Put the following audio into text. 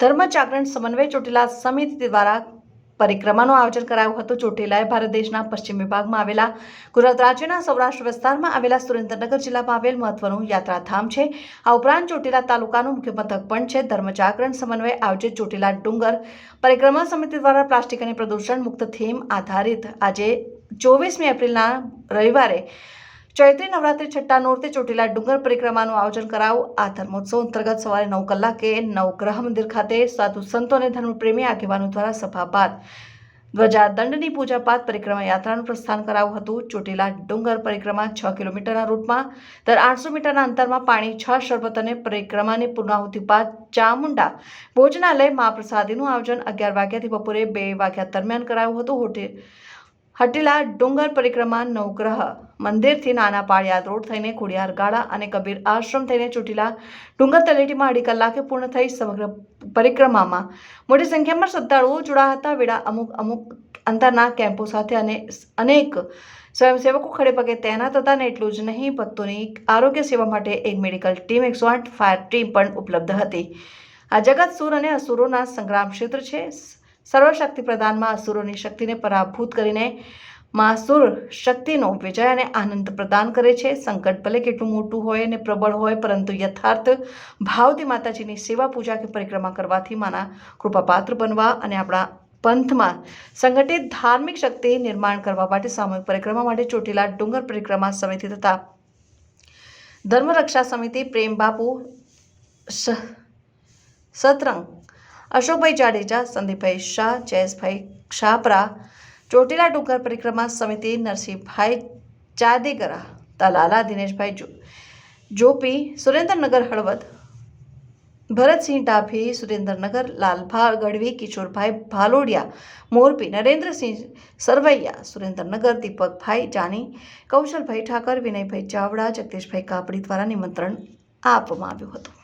ધર્મ જાગરણ સમન્વય ચોટીલા સમિતિ દ્વારા પરિક્રમાનું આયોજન કરાયું હતું. ચોટીલાએ ભારત દેશના પશ્ચિમ વિભાગમાં આવેલા ગુજરાત રાજ્યના સૌરાષ્ટ્ર વિસ્તારમાં આવેલા સુરેન્દ્રનગર જિલ્લામાં આવેલ મહત્વનું યાત્રાધામ છે. આ ઉપરાંત ચોટીલા તાલુકાનું મુખ્ય મથક પણ છે. ધર્મ જાગરણ સમન્વય આયોજિત ચોટીલા ડુંગર પરિક્રમા સમિતિ દ્વારા પ્લાસ્ટિક અને પ્રદૂષણ મુક્ત થીમ આધારિત આજે ચોવીસમી એપ્રિલના રવિવારે ચૈત્રી નવરાત્રી છઠ્ઠા નોરતે ચોટીલા ડુંગર પરિક્રમાનું આયોજન કરાવું આ ધર્મોત્સવ અંતર્ગત સવારે નવ કલાકે નવગ્રહ મંદિર ખાતે સાધુ સંતો અને ધર્મપ્રેમી આગેવાનો દ્વારા સભા બાદ ધ્વજાદંડની પૂજા બાદ પરિક્રમા યાત્રાનું પ્રસ્થાન કરાવ્યું હતું. ચોટીલા ડુંગર પરિક્રમા છ કિલોમીટરના રૂટમાં, દર આઠસો મીટરના અંતરમાં પાણી છ શરબત અને પરિક્રમાની પૂર્ણાહુતિ બાદ ચામુંડા ભોજનાલય મહાપ્રસાદીનું આયોજન અગિયાર વાગ્યાથી બપોરે બે વાગ્યા દરમિયાન કરાયું હતું. હોટે હટીલા ડુંગર પરિક્રમા નવગ્રહ. મંદિરથી નાના પાળિયાદ રોડ થઈને ખોડિયાર ગાળા અને કબીર આશ્રમ થઈને ચૂંટેલા ડુંગર તળેટીમાં અઢી કલાકે પૂર્ણ થઈ સમગ્ર પરિક્રમામાં. મોટી સંખ્યામાં શ્રદ્ધાળુઓ જોડાયા હતા. વેળા અમુક અમુક અંતરના કેમ્પો સાથે અને અનેક સ્વયંસેવકો ખડે પગે તૈનાત હતા અને એટલું જ નહીં, ભક્તોની આરોગ્ય સેવા માટે એક મેડિકલ ટીમ, એકસો આઠ ફાયર ટીમ પણ ઉપલબ્ધ હતી. આ જગત સુર અને અસુરોના સંગ્રામ ક્ષેત્ર છે. સર્વશક્તિ પ્રદાનમાં અસુરોની શક્તિને પરાભૂત કરીને માસુર શક્તિનો વિજય અને આનંદ પ્રદાન કરે છે. સંકટ ભલે કેટલું મોટું હોય અને પ્રબળ હોય, પરંતુ યથાર્થ ભાવથી માતાજીની સેવા, પૂજા કે પરિક્રમા કરવાથી માના કૃપાપાત્ર બનવા અને આપણા પંથમાં સંગઠિત ધાર્મિક શક્તિ નિર્માણ કરવા માટે સામૂહિક પરિક્રમા માટે ચોટીલા ડુંગર પરિક્રમા સમિતિ તથા ધર્મરક્ષા સમિતિ પ્રેમ બાપુ સતરંગ અશોકભાઈ જાડેજા, સંદીપભાઈ શાહ, જયેશભાઈ શાપરા ચોટીલા ડુંગર પરિક્રમા સમિતિ નરસિંહભાઈ ચાદેગરા તલાલા દિનેશભાઈ જોપી, સુરેન્દ્રનગર હળવદ, ભરતસિંહ ડાભી સુરેન્દ્રનગર લાલભા ગઢવી, કિશોરભાઈ ભાલોડિયા મોરપી નરેન્દ્રસિંહ સરવૈયા, સુરેન્દ્રનગર, દીપકભાઈ જાની, કૌશલભાઈ ઠાકર, વિનયભાઈ ચાવડા, જગદીશભાઈ કાપડી દ્વારા નિમંત્રણ આપવામાં આવ્યું હતું.